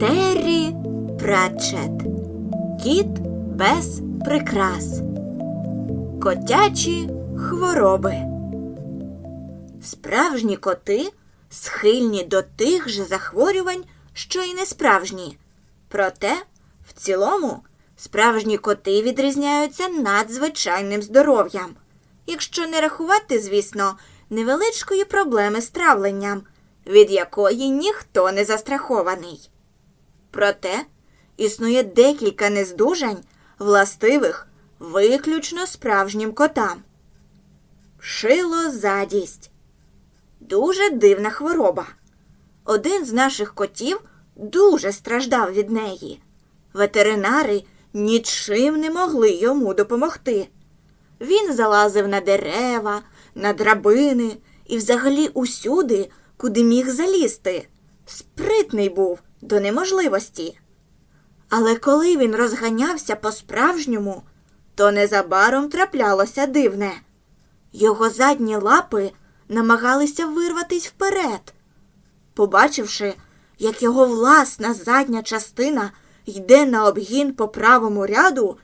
Террі Пратчет. Кіт без прикрас. Котячі хвороби. Справжні коти схильні до тих же захворювань, що й несправжні. Проте, в цілому, справжні коти відрізняються надзвичайним здоров'ям, якщо не рахувати, звісно, невеличкої проблеми з травленням, від якої ніхто не застрахований. Проте існує декілька нездужань, властивих виключно справжнім котам. Шилозадість. Дуже дивна хвороба. Один з наших котів дуже страждав від неї. Ветеринари нічим не могли йому допомогти. Він залазив на дерева, на драбини і взагалі усюди, куди міг залізти. Спритний був до неможливості. Але коли він розганявся по-справжньому, то незабаром траплялося дивне. Його задні лапи намагалися вирватись вперед. Побачивши, як його власна задня частина йде на обгін по правому ряду,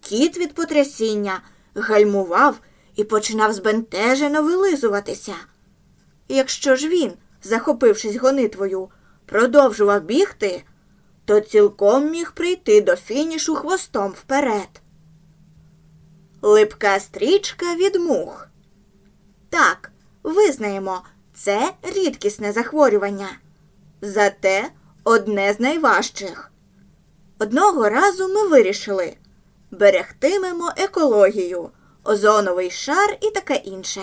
кіт від потрясіння гальмував і починав збентежено вилизуватися. Якщо ж він, захопившись гонитвою, продовжував бігти, то цілком міг прийти до фінішу хвостом вперед. Липка стрічка від мух. Так, визнаємо, це рідкісне захворювання. Зате одне з найважчих. Одного разу ми вирішили берегтимемо екологію, озоновий шар і таке інше.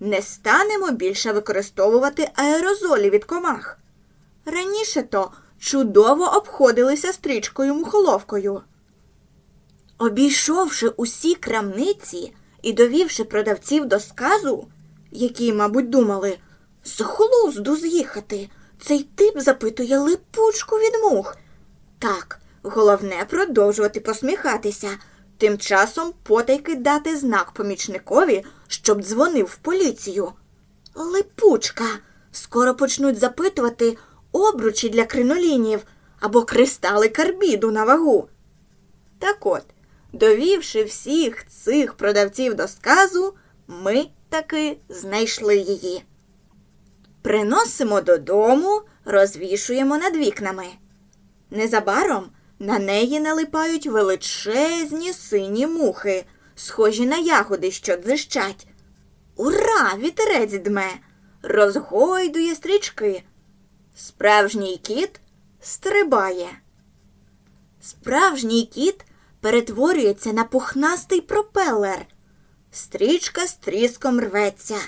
Не станемо більше використовувати аерозолі від комах. Раніше то чудово обходилися стрічкою мухоловкою. Обійшовши усі крамниці і довівши продавців до сказу, які, мабуть, думали, з глузду з'їхати, цей тип запитує липучку від мух. Так, головне продовжувати посміхатися, тим часом потайки дати знак помічникові, щоб дзвонив в поліцію. Липучка. Скоро почнуть запитувати обручі для кринолінів або кристали карбіду на вагу. Так от, довівши всіх цих продавців до сказу, ми таки знайшли її. Приносимо додому, розвішуємо над вікнами. Незабаром на неї налипають величезні сині мухи, схожі на ягоди, що дзищать. Ура! Вітерець дме, розгойдує стрічки. Справжній кіт стрибає. Справжній кіт перетворюється на пухнастий пропелер. Стрічка з тріском рветься.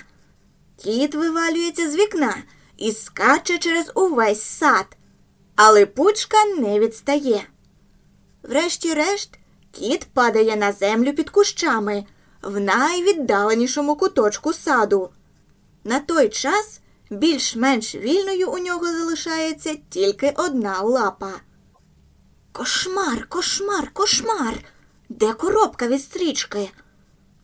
Кіт вивалюється з вікна і скаче через увесь сад, а липучка не відстає. Врешті-решт, кіт падає на землю під кущами в найвіддаленішому куточку саду. На той час більш-менш вільною у нього залишається тільки одна лапа. Кошмар, кошмар, кошмар. Де коробка від стрічки?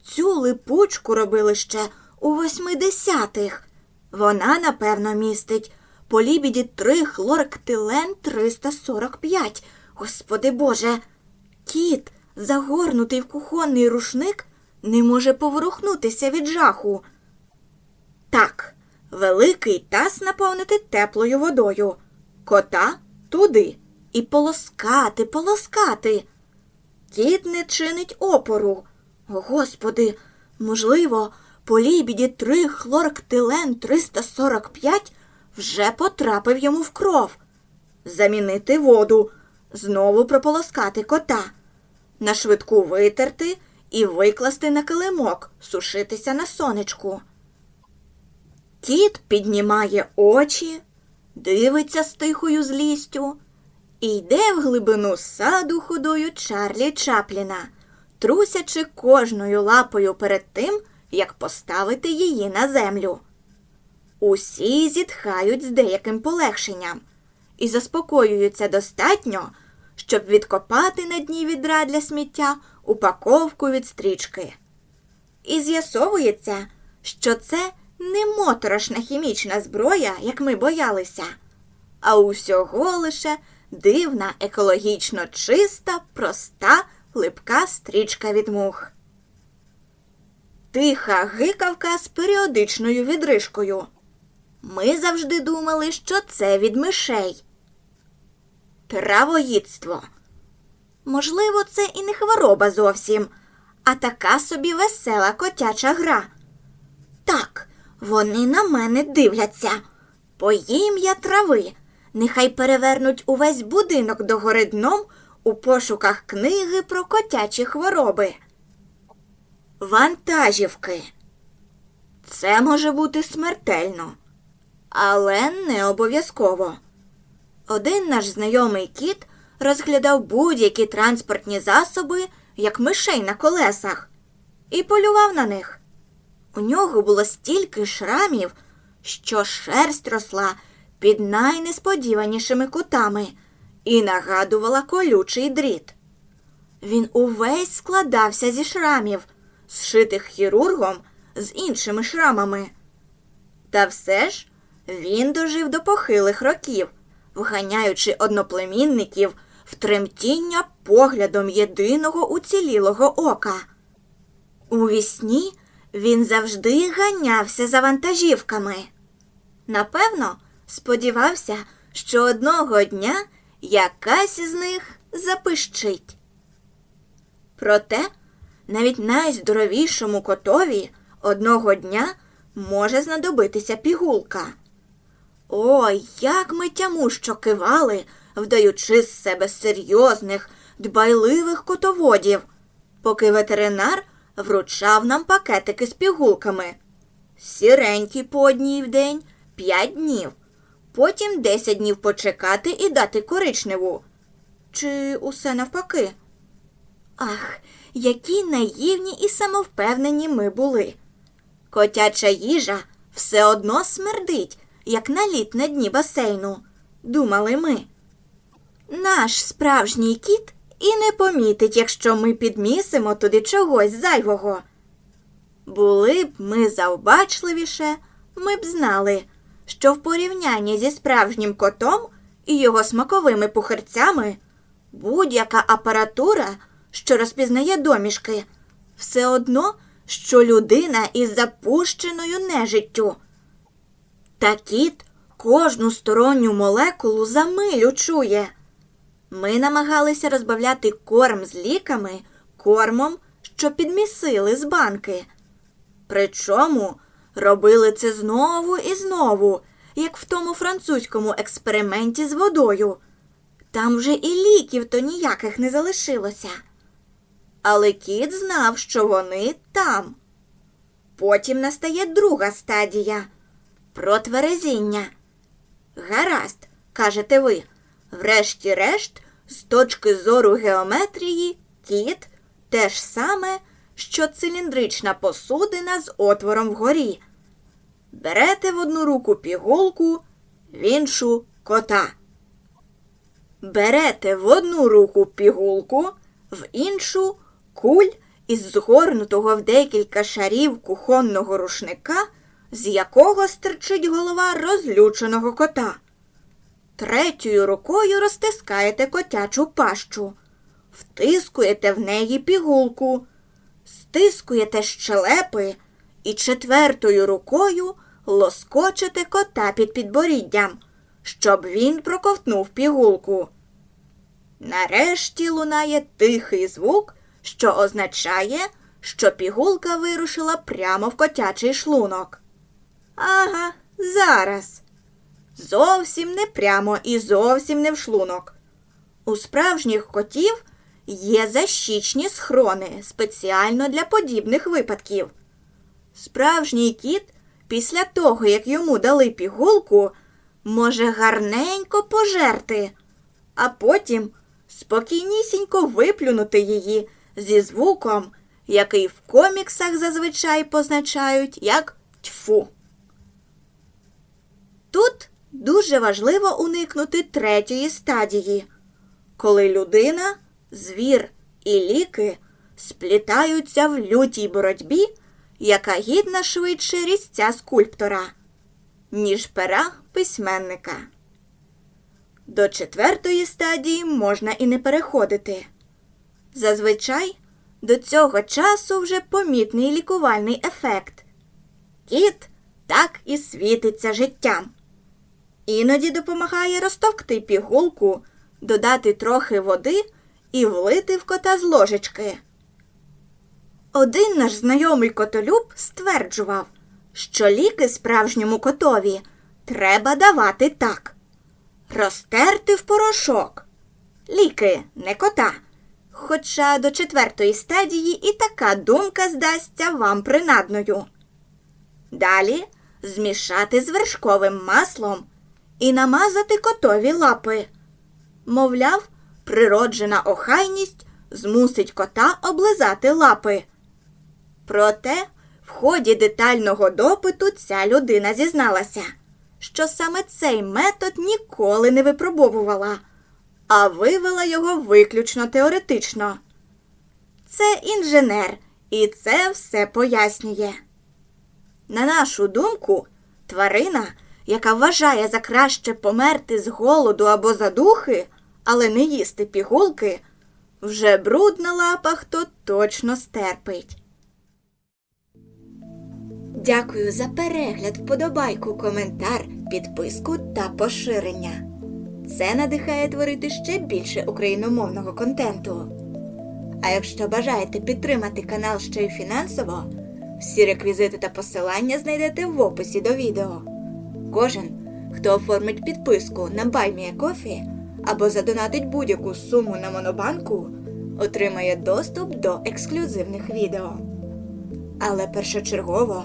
Цю липучку робили ще у восьмидесятих. Вона, напевно, містить полібіді 3 хлорктилен 345. Господи Боже, кіт, загорнутий в кухонний рушник, не може поворухнутися від жаху. Так, великий таз наповнити теплою водою, кота туди і полоскати, полоскати. Кіт не чинить опору. Господи, можливо, полібіді 3 хлорктилен 345 вже потрапив йому в кров. Замінити воду, знову прополоскати кота, на швидку витерти і викласти на килимок, сушитися на сонечку. Кіт піднімає очі, дивиться з тихою злістю і йде в глибину саду ходою Чарлі Чапліна, трусячи кожною лапою перед тим, як поставити її на землю. Усі зітхають з деяким полегшенням і заспокоюються достатньо, щоб відкопати на дні відра для сміття упаковку від стрічки. І з'ясовується, що це не моторошна хімічна зброя, як ми боялися, а усього лише дивна, екологічно чиста, проста, липка стрічка від мух. Тиха гикавка з періодичною відрижкою. Ми завжди думали, що це від мишей. Травоїдство. Можливо, це і не хвороба зовсім, а така собі весела котяча гра. Вони на мене дивляться. Поїм я трави. Нехай перевернуть увесь будинок догори дном у пошуках книги про котячі хвороби. Вантажівки. Це може бути смертельно, але не обов'язково. Один наш знайомий кіт розглядав будь-які транспортні засоби, як мишей на колесах, і полював на них. У нього було стільки шрамів, що шерсть росла під найнесподіванішими кутами і нагадувала колючий дріт. Він увесь складався зі шрамів, зшитих хірургом з іншими шрамами. Та все ж він дожив до похилих років, вганяючи одноплемінників в тремтіння поглядом єдиного уцілілого ока. У вісні він завжди ганявся за вантажівками. Напевно, сподівався, що одного дня якась із них запищить. Проте навіть найздоровішому котові одного дня може знадобитися пігулка. Ой, як ми тямущо кивали, вдаючи з себе серйозних, дбайливих котоводів, поки ветеринар вручав нам пакетики з пігулками. Сіренькі по одній в день п'ять днів, потім десять днів почекати і дати коричневу. Чи усе навпаки? Ах, які наївні і самовпевнені ми були. Котяча їжа все одно смердить, як наліт на дні басейну, думали ми. Наш справжній кіт і не помітить, якщо ми підмісимо туди чогось зайвого. Були б ми завбачливіше, ми б знали, що в порівнянні зі справжнім котом і його смаковими пухарцями будь-яка апаратура, що розпізнає домішки, все одно, що людина із запущеною нежиттю. Та кіт кожну сторонню молекулу за милю чує. Ми намагалися розбавляти корм з ліками кормом, що підмісили з банки. Причому робили це знову і знову, як в тому французькому експерименті з водою. Там вже і ліків то ніяких не залишилося. Але кіт знав, що вони там. Потім настає друга стадія протверезіння. Гаразд, кажете ви, врешті-решт, з точки зору геометрії, кіт те ж саме, що циліндрична посудина з отвором вгорі. Берете в одну руку пігулку, в іншу кота. Берете в одну руку пігулку, в іншу куль із згорнутого в декілька шарів кухонного рушника, з якого стирчить голова розлюченого кота. Третьою рукою розтискаєте котячу пащу, втискуєте в неї пігулку, стискуєте щелепи і четвертою рукою лоскочите кота під підборіддям, щоб він проковтнув пігулку. Нарешті лунає тихий звук, що означає, що пігулка вирушила прямо в котячий шлунок. Ага, зараз. Зовсім не прямо і зовсім не в шлунок. У справжніх котів є защічні схрони спеціально для подібних випадків. Справжній кіт, після того, як йому дали пігулку, може гарненько пожерти, а потім спокійнісінько виплюнути її зі звуком, який в коміксах зазвичай позначають як тьфу. Тут дуже важливо уникнути третьої стадії, коли людина, звір і ліки сплітаються в лютій боротьбі, яка гідна швидше різця скульптора, ніж пера письменника. До четвертої стадії можна і не переходити. Зазвичай до цього часу вже помітний лікувальний ефект. Кіт так і світиться життям. Іноді допомагає розтовкти пігулку, додати трохи води і влити в кота з ложечки. Один наш знайомий котолюб стверджував, що ліки справжньому котові треба давати так. Розтерти в порошок. Ліки не кота. Хоча до четвертої стадії і така думка здасться вам принадною. Далі змішати з вершковим маслом і намазати котові лапи. Мовляв, природжена охайність змусить кота облизати лапи. Проте в ході детального допиту ця людина зізналася, що саме цей метод ніколи не випробовувала, а вивела його виключно теоретично. Це інженер, і це все пояснює. На нашу думку, тварина, яка вважає за краще померти з голоду або задухи, але не їсти пігулки, вже бруд на лапах то точно стерпить. Дякую за перегляд, вподобайку, коментар, підписку та поширення. Це надихає творити ще більше україномовного контенту. А якщо бажаєте підтримати канал ще й фінансово, всі реквізити та посилання знайдете в описі до відео. Кожен, хто оформить підписку на BuyMeACoffee або задонатить будь-яку суму на монобанку, отримає доступ до ексклюзивних відео. Але першочергово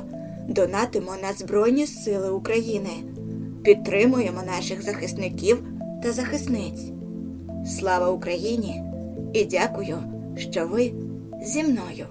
донатимо на Збройні Сили України, підтримуємо наших захисників та захисниць. Слава Україні! І дякую, що ви зі мною.